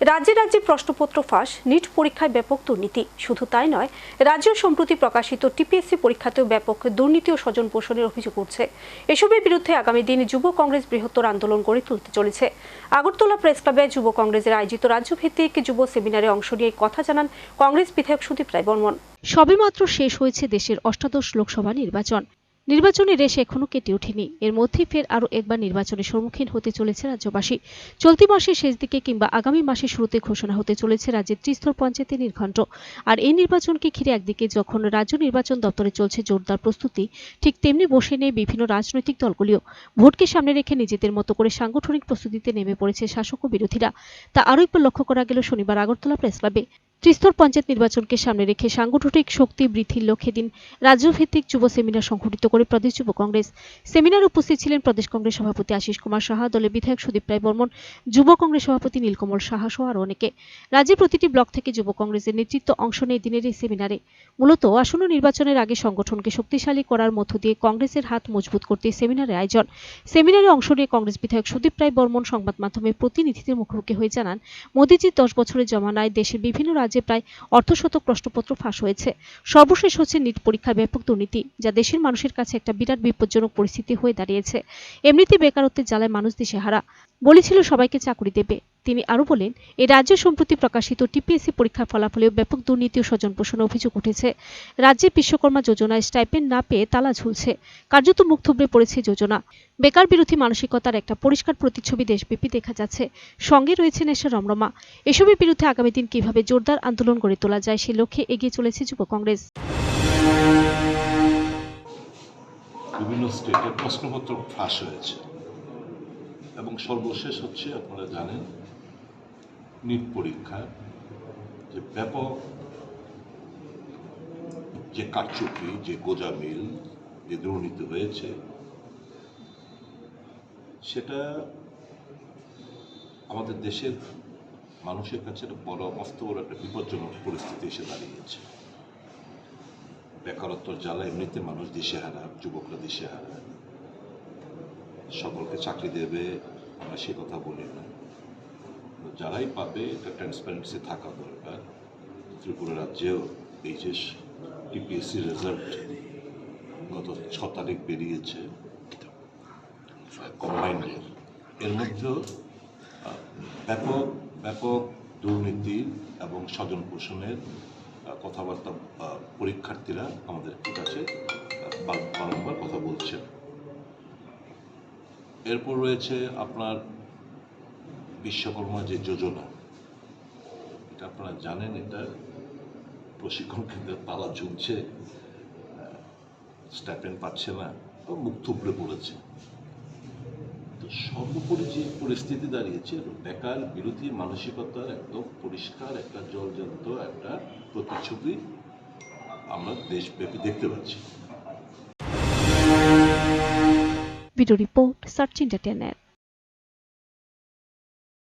রাজ্যে রাজ্যে প্রশ্নপত্র ফাঁস, নিট পরীক্ষায় ব্যাপক দুর্নীতি। শুধু তাই নয় রাজ্য সম্প্রতি প্রকাশিত টিপিএসসি পরীক্ষাতেও ব্যাপক দুর্নীতি ও স্বজন পোষণের অভিযোগ উঠছে। এসবের বিরুদ্ধে আগামী দিনে যুব কংগ্রেস বৃহত্তর আন্দোলন গড়ে তুলতে চলেছে। আগরতলা প্রেস ক্লাবে যুব কংগ্রেসের আয়োজিত রাজ্যভিত্তিক যুব সেমিনারে অংশ নিয়ে কথা জানান কংগ্রেস বিধায়ক সুদীপ রায় বর্মন। সবেমাত্র শেষ হয়েছে দেশের অষ্টাদশ লোকসভা নির্বাচন। নির্বাচনের রেশ এখনও কেটে ওঠেনি। এর মধ্যেই ফের আরও একবার নির্বাচনের সম্মুখীন হতে চলেছে রাজ্যবাসী। চলতি মাসের শেষ দিকে কিংবা আগামী মাসের শুরুতে ঘোষণা হতে চলেছে রাজ্যের ত্রিস্তর পঞ্চায়েতের নির্ঘণ্ট। আর এই নির্বাচনকে ঘিরে একদিকে যখন রাজ্য নির্বাচন দপ্তরে চলছে জোরদার প্রস্তুতি, ঠিক তেমনি বসে নেই বিভিন্ন রাজনৈতিক দলগুলিও। ভোটকে সামনে রেখে নিজেদের মতো করে সাংগঠনিক প্রস্তুতিতে নেমে পড়েছে শাসক ও বিরোধীরা। তা আরও একবার লক্ষ্য করা গেল শনিবার আগরতলা প্রেস ক্লাবে। ত্রিস্তর পঞ্চায়েত নির্বাচনকে সামনে রেখে সাংগঠনিক শক্তি বৃদ্ধির লক্ষ্যে দিন রাজ্যভিত্তিক যুব সেমিনার সংঘটিত করে প্রদেশ যুব কংগ্রেস। সেমিনারে উপস্থিত ছিলেন প্রদেশ কংগ্রেস সভাপতি আশিস কুমার সাহা, দলের বিধায়ক সুদীপ রায় বর্মন, যুব কংগ্রেস সভাপতি নীলকমল সাহা সহ আরও অনেকে। রাজ্যের প্রতিটি ব্লক থেকে যুব কংগ্রেসের নেতৃত্ব অংশ নেয় দিনের এই সেমিনারে। মূলত আসন্ন নির্বাচনের আগে সংগঠনকে শক্তিশালী করার মধ্য দিয়ে কংগ্রেসের হাত মজবুত করতে সেমিনারের আয়োজন। সেমিনারে অংশ নিয়ে কংগ্রেস বিধায়ক সুদীপ রায় বর্মন সংবাদ মাধ্যমে প্রতিনিধিদের মুখোমুখি হয়ে জানান মোদীজির দশ বছরের জমানায় দেশের বিভিন্ন রাজ্যে প্রায় অর্ধশতক প্রশ্নপত্র ফাঁস হয়েছে। সর্বশেষ হচ্ছে নিট পরীক্ষার ব্যাপক দুর্নীতি, যা দেশের মানুষের কাছে একটা বিরাট বিপজ্জনক পরিস্থিতি হয়ে দাঁড়িয়েছে। এমনিতে বেকারত্বের জ্বালায় মানুষ দিশেহারা বলেছিল সবাইকে চাকরি দেবে। তিনি আরও বলেন এই রাজ্য সম্প্রতি প্রকাশিত টিপিএসসি পরীক্ষার ফলাফলেও ব্যাপক দুর্নীতি ও স্বজন পোষণ অভিযোগ উঠেছে। রাজ্যে বিশ্বকর্মা যোজনায় স্টাইপেন্ড না পেয়ে তালা ঝুলছে। কার্যত মুখ থুবড়ে পড়েছে যোজনা। বেকার বিরোধী মানসিকতার একটা পরিষ্কার প্রতিচ্ছবি দেশব্যাপী দেখা যাচ্ছে। সঙ্গে রয়েছে নেশা রমরমা। এসবের বিরুদ্ধে আগামী দিন কীভাবে জোরদার আন্দোলন গড়ে তোলা যায় সে লক্ষ্যে এগিয়ে চলেছে যুব কংগ্রেস। বিভিন্ন স্টেটে প্রশ্নপত্র ফাঁস হয়েছে। এবং সর্বশেষ হচ্ছে, আপনারা জানেন নিট পরীক্ষা যে ব্যাপক যে কারচুপি, যে গোজামিল যে দুর্নীতি হয়েছে, সেটা আমাদের দেশের মানুষের কাছে একটা বড় মস্ত বড় একটা বিপজ্জনক পরিস্থিতি এসে দাঁড়িয়েছে। বেকারত্বর জ্বালা এমনিতে মানুষ দিশেহারা, যুবকরা দিশেহারা। সকলকে চাকরি দেবে, আমরা সে কথা বলি না। যারাই পাবে এটা ট্রান্সপারেন্সি থাকা দরকার। ত্রিপুরা রাজ্যেও এই যে টিপিএসসি রেজাল্ট গত ছ তারিখ বেরিয়েছে। কম্বাইন্ডের এর। মধ্যেও ব্যাপক ব্যাপক দুর্নীতি এবং স্বজন পোষণের কথাবার্তা পরীক্ষার্থীরা আমাদের কাছে বারংবার কথা বলছেন। এরপর রয়েছে আপনার বিশ্বকর্মা যে যোজনা, এটা আপনারা জানেন, এটা প্রশিক্ষণ কেন্দ্রে তালা ঝুলছে স্ট্যাপেন পাচ্ছে না মুখ থুবড়ে পড়েছে। তো সর্বোপরি যে পরিস্থিতি দাঁড়িয়েছে বেকার, বিরোধী, মানসিকতার একদম পরিষ্কার, একটা জলজান্ত, একটা প্রতিচ্ছবি আমরা দেশব্যাপী দেখতে পাচ্ছি। Video report, search entertainment